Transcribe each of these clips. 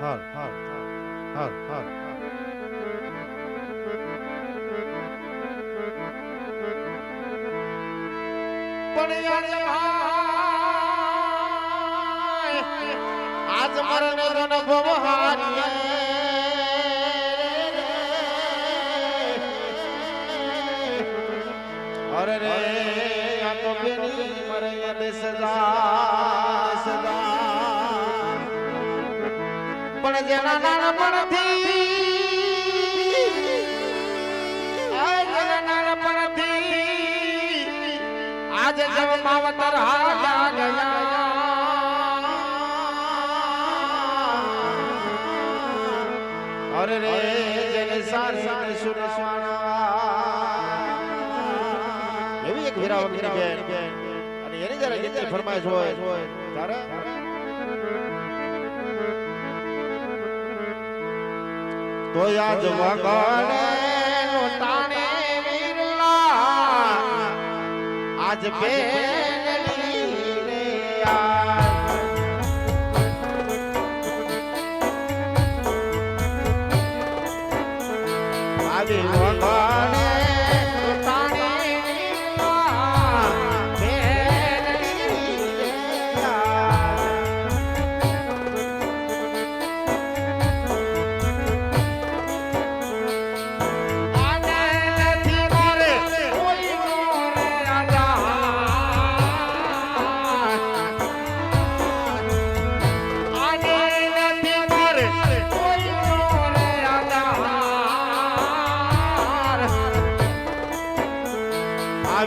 હર હર હર હર પણ આજ મરણ રણભવ હારીએ. અરે આ તો મરે સજા પણ જેના નાનપણથી આજે જન્માવતર હાર્યા ગયા. અરે રે, જન સારી સુરસવાણા એવી એક વિરાવક બેન. અને એની જરા ગીતની ફરમાઈશ હોય તારે તો યાદ વગડે લોટાણે વિરલા. આજ બે આવી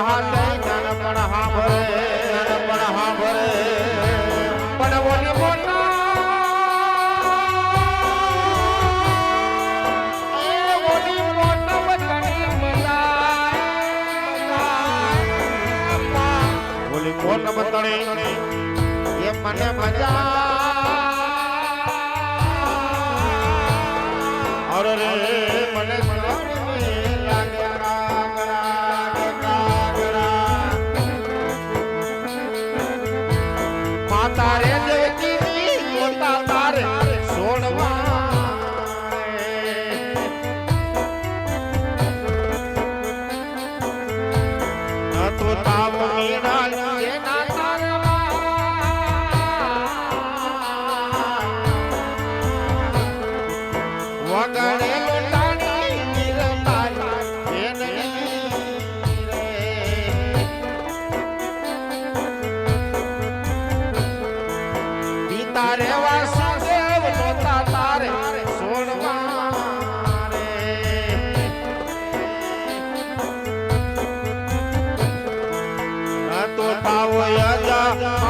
હાથે ગણપણ હાંભરે ગણપણ હાંભરે પણ બોલી બોલા કોણ બતણી એ મને મજા અરે મને Oh. યા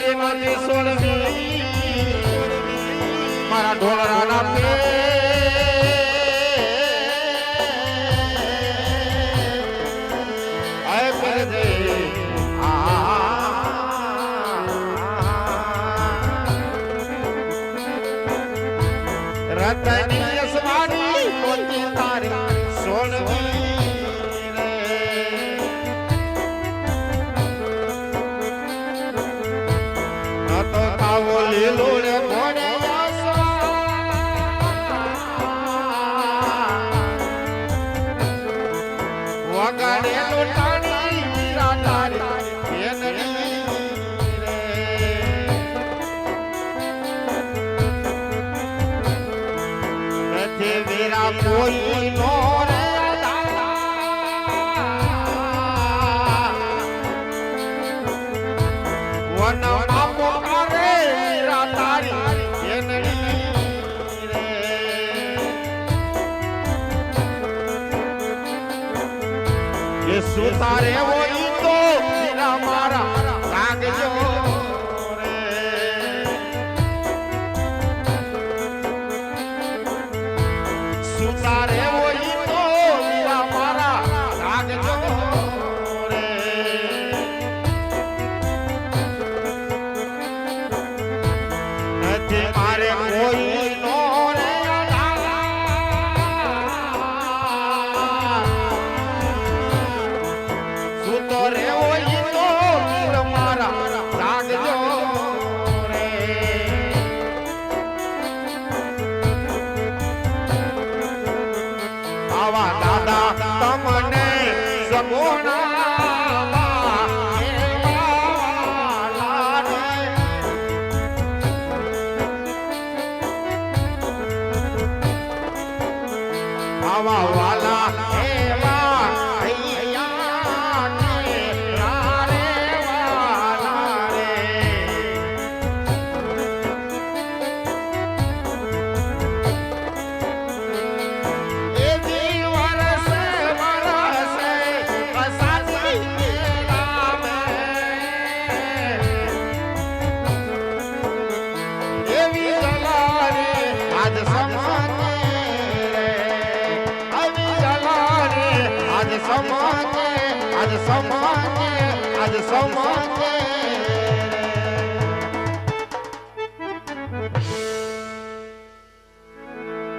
મારી મારી સોળવી મારા ઢોલરાના પે Lord. સુતારે વોઈ તો શિરા મારા લાગજો સુતારે વોઈ તો શિરા મારા લાગજો રે મારે કોઈ ಮಾವ સમાજે આજ સમાજે આજ સમાજે